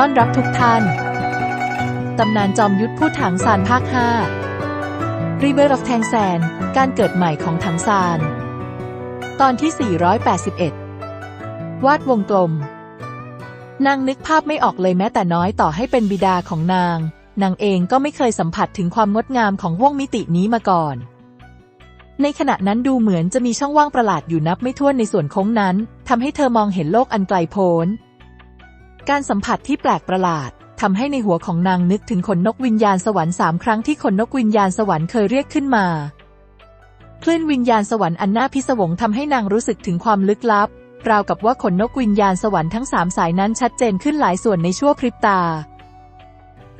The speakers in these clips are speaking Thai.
ต้อนรับทุกท่าน ตำนานจอมยุทธผู้ถังซานภาค 5 River of Tang San การเกิดใหม่ของถังซาน ตอนที่ 481 วาดวงกลม นางนึกภาพไม่ออกเลยแม้แต่น้อยต่อให้เป็นบิดาของนาง นางเองก็ไม่เคยสัมผัสถึงความงดงามของห้วงมิตินี้มาก่อน ในขณะนั้นดูเหมือนจะมีช่องว่างประหลาดอยู่นับไม่ถ้วนในส่วนโค้งนั้นทำให้เธอมองเห็นโลกอันไกลโพ้น การสัมผัสที่แปลกประหลาดทำให้ในหัวของนางนึกถึงขนนกวิญญาณสวรรค์สามครั้งที่ขนนกวิญญาณสวรรค์เคยเรียกขึ้นมา คลื่นวิญญาณสวรรค์อันน่าพิศวงทำให้นางรู้สึกถึงความลึกลับ ราวกับว่าขนนกวิญญาณสวรรค์ทั้งสามสายนั้นชัดเจนขึ้นหลายส่วนในชั่วพริบตา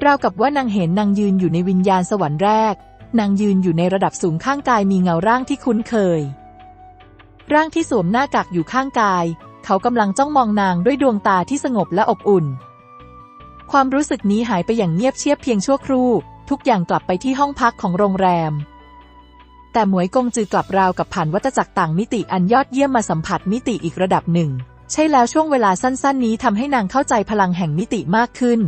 ราวกับว่านางเห็นนางยืนอยู่ในวิญญาณสวรรค์แรก นางยืนอยู่ในระดับสูงข้างกายมีเงาร่างที่คุ้นเคย ร่างที่สวมหน้ากากอยู่ข้างกาย เขากำลังจ้องมองนางด้วยดวงตาที่สงบและอบอุ่น ความรู้สึกนี้หายไปอย่างเงียบเชียบเพียงชั่วครู่ ทุกอย่างกลับไปที่ห้องพักของโรงแรม แต่หมวยกงจือกลับราวกับผ่านวัฏจักรต่างมิติอันยอดเยี่ยมมาสัมผัสมิติอีกระดับหนึ่ง ใช่แล้วช่วงเวลาสั้น ๆ นี้ทำให้นางเข้าใจพลังแห่งมิติมากขึ้น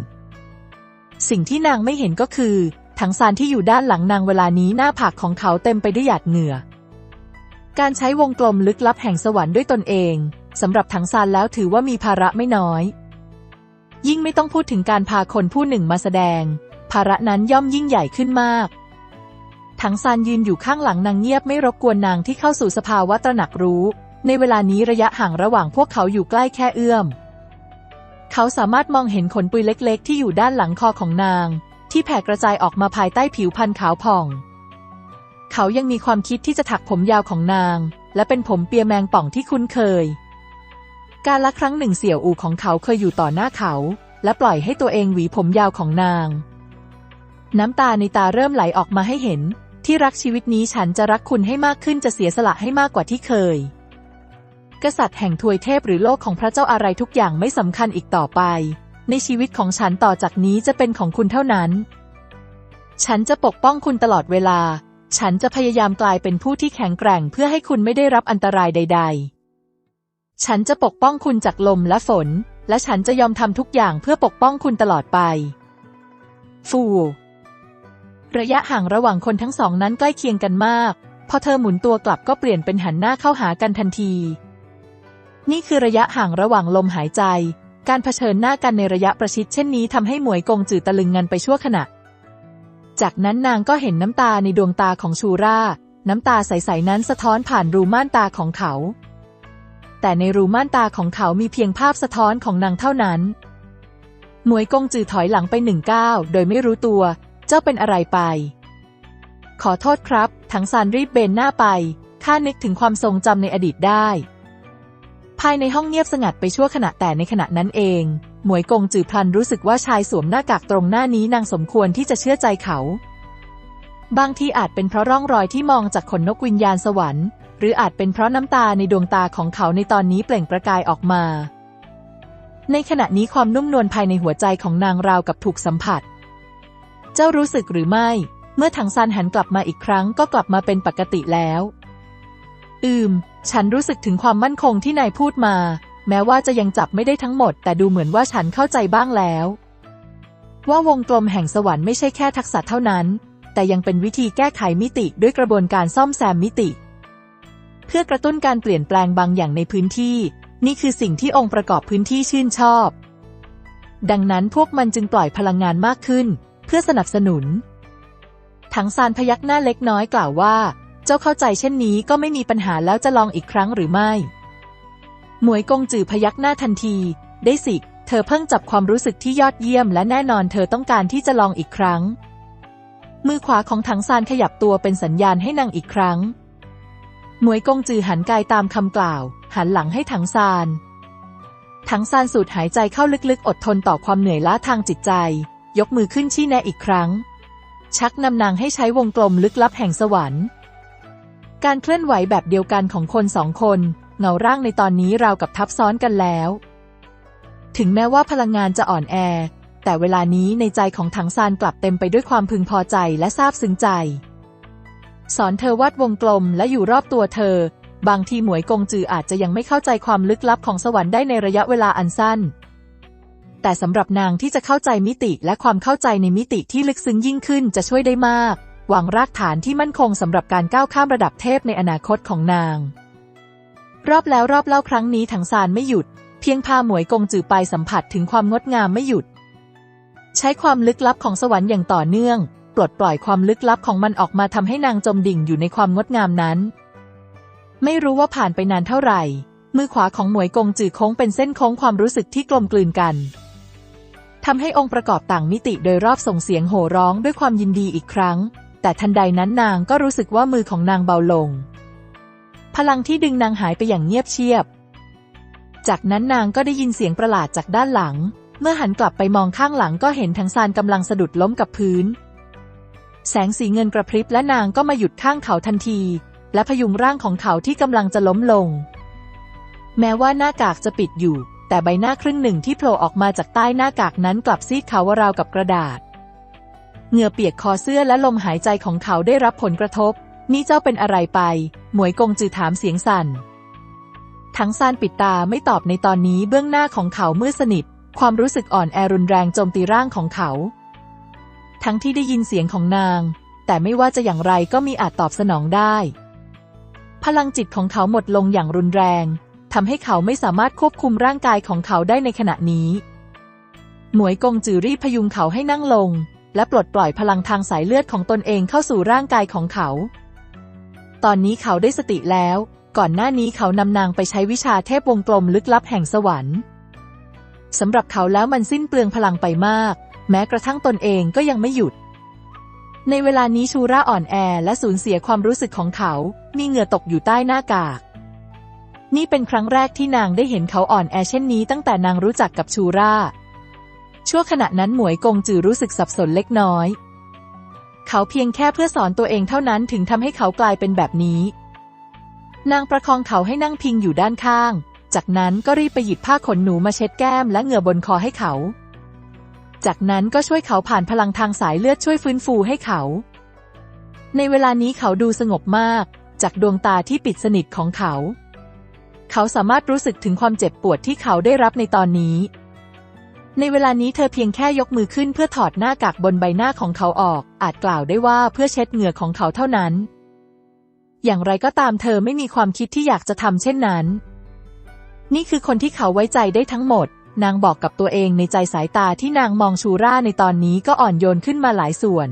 สิ่งที่นางไม่เห็นก็คือถังซานที่อยู่ด้านหลังนางเวลานี้หน้าผากของเขาเต็มไปด้วยหยาดเหงื่อ การใช้วงกลมลึกลับแห่งสวรรค์ด้วยตนเอง สำหรับถังซานแล้วถือว่ามีภาระไม่น้อย ยิ่งไม่ต้องพูดถึงการพาคนผู้หนึ่งมาแสดง ภาระนั้นย่อมยิ่งใหญ่ขึ้นมาก ถังซานยืนอยู่ข้างหลังนางเงียบไม่รบกวนนางที่เข้าสู่สภาวะตระหนักรู้ ในเวลานี้ระยะห่างระหว่างพวกเขาอยู่ใกล้แค่เอื้อม เขาสามารถมองเห็นขนปุยเล็ก ๆ ที่อยู่ด้านหลังคอของนาง ที่แผ่กระจายออกมาภายใต้ผิวพรรณขาวผ่อง เขายังมีความคิดที่จะถักผมยาวของนางและเป็นผมเปียแมงป่องที่คุ้นเคย การละครั้งหนึ่งเสี่ยวอู่ของเขาเคยอยู่ต่อหน้าเขา และปล่อยให้ตัวเองหวีผมยาวของนาง น้ำตาในตาเริ่มไหลออกมาให้เห็น ที่รักชีวิตนี้ฉันจะรักคุณให้มากขึ้นจะเสียสละให้มากกว่าที่เคย กษัตริย์แห่งทวยเทพหรือโลกของพระเจ้าอะไรทุกอย่างไม่สำคัญอีกต่อไป ในชีวิตของฉันต่อจากนี้จะเป็นของคุณเท่านั้น ฉันจะปกป้องคุณตลอดเวลา ฉันจะพยายามกลายเป็นผู้ที่แข็งแกร่งเพื่อให้คุณไม่ได้รับอันตรายใด ๆ ฉันจะปกป้องคุณจากลมและฝน และฉันจะยอมทำทุกอย่างเพื่อปกป้องคุณตลอดไป ฟู ระยะห่างระหว่างคนทั้งสองนั้นใกล้เคียงกันมาก พอเธอหมุนตัวกลับก็เปลี่ยนเป็นหันหน้าเข้าหากันทันที นี่คือระยะห่างระหว่างลมหายใจ การเผชิญหน้ากันในระยะประชิดเช่นนี้ทำให้หมวยกงจือตะลึงงันไปชั่วขณะ จากนั้นนางก็เห็นน้ำตาในดวงตาของชูรา น้ำตาใสๆนั้นสะท้อนผ่านรูม่านตาของเขา แต่ในรูม่านตาของเขามีเพียงภาพสะท้อนของนางเท่านั้น หมวยกงจือถอยหลังไปหนึ่งก้าวโดยไม่รู้ตัว เจ้าเป็นอะไรไป ขอโทษครับถังซานรีบเบนหน้าไป ข้านึกถึงความทรงจำในอดีตได้ ภายในห้องเงียบสงัดไปชั่วขณะแต่ในขณะนั้นเอง หมวยกงจือพลันรู้สึกว่าชายสวมหน้ากากตรงหน้านี้นางสมควรที่จะเชื่อใจเขา บางทีอาจเป็นเพราะร่องรอยที่มองจากขนนกวิญญาณสวรรค์ หรืออาจเป็นเพราะน้ำตาในดวงตาของเขาในตอนนี้เปล่งประกายออกมา ในขณะนี้ความนุ่มนวลภายในหัวใจของนางราวกับถูกสัมผัส เจ้ารู้สึกหรือไม่ เมื่อถังซานหันกลับมาอีกครั้งก็กลับมาเป็นปกติแล้ว อืม ฉันรู้สึกถึงความมั่นคงที่นายพูดมา แม้ว่าจะยังจับไม่ได้ทั้งหมด แต่ดูเหมือนว่าฉันเข้าใจบ้างแล้ว ว่าวงกลมแห่งสวรรค์ไม่ใช่แค่ทักษะเท่านั้น แต่ยังเป็นวิธีแก้ไขมิติด้วยกระบวนการซ่อมแซมมิติ เพื่อกระตุ้นการเปลี่ยนแปลงบางอย่างในพื้นที่ นี่คือสิ่งที่องค์ประกอบพื้นที่ชื่นชอบ ดังนั้นพวกมันจึงปล่อยพลังงานมากขึ้น เพื่อสนับสนุน ถังซานพยักหน้าเล็กน้อยกล่าวว่า เจ้าเข้าใจเช่นนี้ก็ไม่มีปัญหาแล้วจะลองอีกครั้งหรือไม่หมวยกงจือพยักหน้าทันที ได้สิ เธอเพิ่งจับความรู้สึกที่ยอดเยี่ยม และแน่นอนเธอต้องการที่จะลองอีกครั้ง มือขวาของถังซานขยับตัวเป็นสัญญาณให้นางอีกครั้ง หมวยกงจือหันกายตามคำกล่าว หันหลังให้ถังซาน ถังซานสูดหายใจเข้าลึกๆ อดทนต่อความเหนื่อยล้าทางจิตใจ ยกมือขึ้นชี้แนะอีกครั้ง ชักนำนางให้ใช้วงกลมลึกลับแห่งสวรรค์ การเคลื่อนไหวแบบเดียวกันของคนสองคนเงาร่างในตอนนี้ราวกับทับซ้อนกันแล้ว ถึงแม้ว่าพลังงานจะอ่อนแอ แต่เวลานี้ในใจของถังซานกลับเต็มไปด้วยความพึงพอใจและซาบซึ้งใจ สอนเธอวาดวงกลมและอยู่รอบตัวเธอ บางทีหมวยกงจืออาจจะยังไม่เข้าใจความลึกลับของสวรรค์ได้ในระยะเวลาอันสั้น แต่สำหรับนางที่จะเข้าใจมิติและความเข้าใจในมิติที่ลึกซึ้งยิ่งขึ้นจะช่วยได้มากวางรากฐานที่มั่นคงสำหรับการก้าวข้ามระดับเทพในอนาคตของนาง รอบแล้วรอบเล่าครั้งนี้ถังซานไม่หยุด เพียงพาหมวยกงจือไปสัมผัสถึงความงดงามไม่หยุด ใช้ความลึกลับของสวรรค์อย่างต่อเนื่อง ปลดปล่อยความลึกลับของมันออกมาทำให้นางจมดิ่งอยู่ในความงดงามนั้น ไม่รู้ว่าผ่านไปนานเท่าไหร่ มือขวาของหมวยกงจือโค้งเป็นเส้นโค้งความรู้สึกที่กลมกลืนกันทำให้องค์ประกอบต่างมิติโดยรอบส่งเสียงโห่ร้องด้วยความยินดีอีกครั้ง แต่ทันใดนั้นนางก็รู้สึกว่ามือของนางเบาลง พลังที่ดึงนางหายไปอย่างเงียบเชียบ จากนั้นนางก็ได้ยินเสียงประหลาดจากด้านหลัง เมื่อหันกลับไปมองข้างหลังก็เห็นทั้งซานกำลังสะดุดล้มกับพื้น แสงสีเงินกระพริบและนางก็มาหยุดข้างเขาทันที และพยุงร่างของเขาที่กำลังจะล้มลง แม้ว่าหน้ากากจะปิดอยู่ แต่ใบหน้าครึ่งหนึ่งที่โผล่ออกมาจากใต้หน้ากากนั้นกลับซีดขาวราวกับกระดาษ เหงื่อเปียกคอเสื้อและลมหายใจของเขาได้รับผลกระทบ นี่เจ้าเป็นอะไรไป หมวยกงจือถามเสียงสั่น ทั้งซานปิดตาไม่ตอบในตอนนี้เบื้องหน้าของเขามืดสนิท ความรู้สึกอ่อนแอรุนแรงโจมตีร่างของเขา ทั้งที่ได้ยินเสียงของนาง แต่ไม่ว่าจะอย่างไรก็มีอาจตอบสนองได้ พลังจิตของเขาหมดลงอย่างรุนแรงทำให้เขาไม่สามารถควบคุมร่างกายของเขาได้ในขณะนี้ หมวยกงจือรีพยุงเขาให้นั่งลง และปลดปล่อยพลังทางสายเลือดของตนเองเข้าสู่ร่างกายของเขา ตอนนี้เขาได้สติแล้ว ก่อนหน้านี้เขานำนางไปใช้วิชาเทพวงกลมลึกลับแห่งสวรรค์สำหรับเขาแล้วมันสิ้นเปลืองพลังไปมาก แม้กระทั่งตนเองก็ยังไม่หยุด ในเวลานี้ชูราอ่อนแอและสูญเสียความรู้สึกของเขา มีเหงื่อตกอยู่ใต้หน้ากาก นี่เป็นครั้งแรกที่นางได้เห็นเขาอ่อนแอเช่นนี้ตั้งแต่นางรู้จักกับชูราชั่วขณะนั้นหมวยกงจือรู้สึกสับสนเล็กน้อย เขาเพียงแค่เพื่อสอนตัวเองเท่านั้นถึงทำให้เขากลายเป็นแบบนี้ นางประคองเขาให้นั่งพิงอยู่ด้านข้าง จากนั้นก็รีบไปหยิบผ้าขนหนูมาเช็ดแก้มและเหงื่อบนคอให้เขา จากนั้นก็ช่วยเขาผ่านพลังทางสายเลือดช่วยฟื้นฟูให้เขา ในเวลานี้เขาดูสงบมาก จากดวงตาที่ปิดสนิทของเขา เขาสามารถรู้สึกถึงความเจ็บปวดที่เขาได้รับในตอนนี้ ในเวลานี้เธอเพียงแค่ยกมือขึ้นเพื่อถอดหน้ากากบนใบหน้าของเขาออก อาจกล่าวได้ว่าเพื่อเช็ดเหงื่อของเขาเท่านั้น อย่างไรก็ตามเธอไม่มีความคิดที่อยากจะทำเช่นนั้น นี่คือคนที่เขาไว้ใจได้ทั้งหมด นางบอกกับตัวเองในใจสายตาที่นางมองชูร่าในตอนนี้ก็อ่อนโยนขึ้นมาหลายส่วน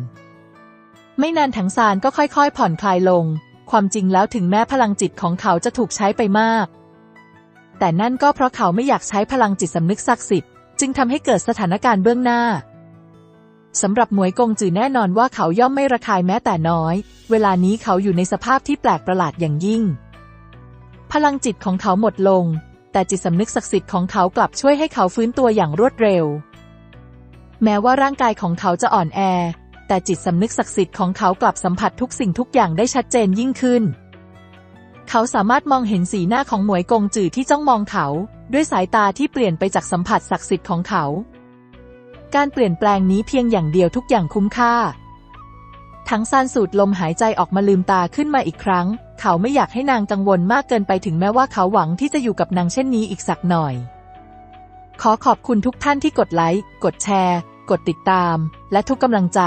ไม่นานถังซานก็ค่อยๆ ผ่อนคลายลง ความจริงแล้วถึงแม้พลังจิตของเขาจะถูกใช้ไปมาก แต่นั่นก็เพราะเขาไม่อยากใช้พลังจิตสำนึกศักดิ์สิทธิ์จึงทำให้เกิดสถานการณ์เบื้องหน้าสำหรับหมวยกงจือแน่นอนว่าเขาย่อมไม่ระคายแม้แต่น้อย เวลานี้เขาอยู่ในสภาพที่แปลกประหลาดอย่างยิ่ง พลังจิตของเขาหมดลง แต่จิตสำนึกศักดิ์สิทธิ์ของเขากลับช่วยให้เขาฟื้นตัวอย่างรวดเร็ว แม้ว่าร่างกายของเขาจะอ่อนแอ แต่จิตสำนึกศักดิ์สิทธิ์ของเขากลับสัมผัสทุกสิ่งทุกอย่างได้ชัดเจนยิ่งขึ้น เขาสามารถมองเห็นสีหน้าของหมวยกงจือที่จ้องมองเขา ด้วยสายตาที่เปลี่ยนไปจากสัมผัสศักดิ์สิทธิ์ของเขา การเปลี่ยนแปลงนี้เพียงอย่างเดียวทุกอย่างคุ้มค่า ทั้งซานสูดลมหายใจออกมาลืมตาขึ้นมาอีกครั้ง เขาไม่อยากให้นางกังวลมากเกินไปถึงแม้ว่าเขาหวังที่จะอยู่กับนางเช่นนี้อีกสักหน่อย ขอขอบคุณทุกท่านที่กดไลค์ กดแชร์ กดติดตาม และทุกกำลังใจ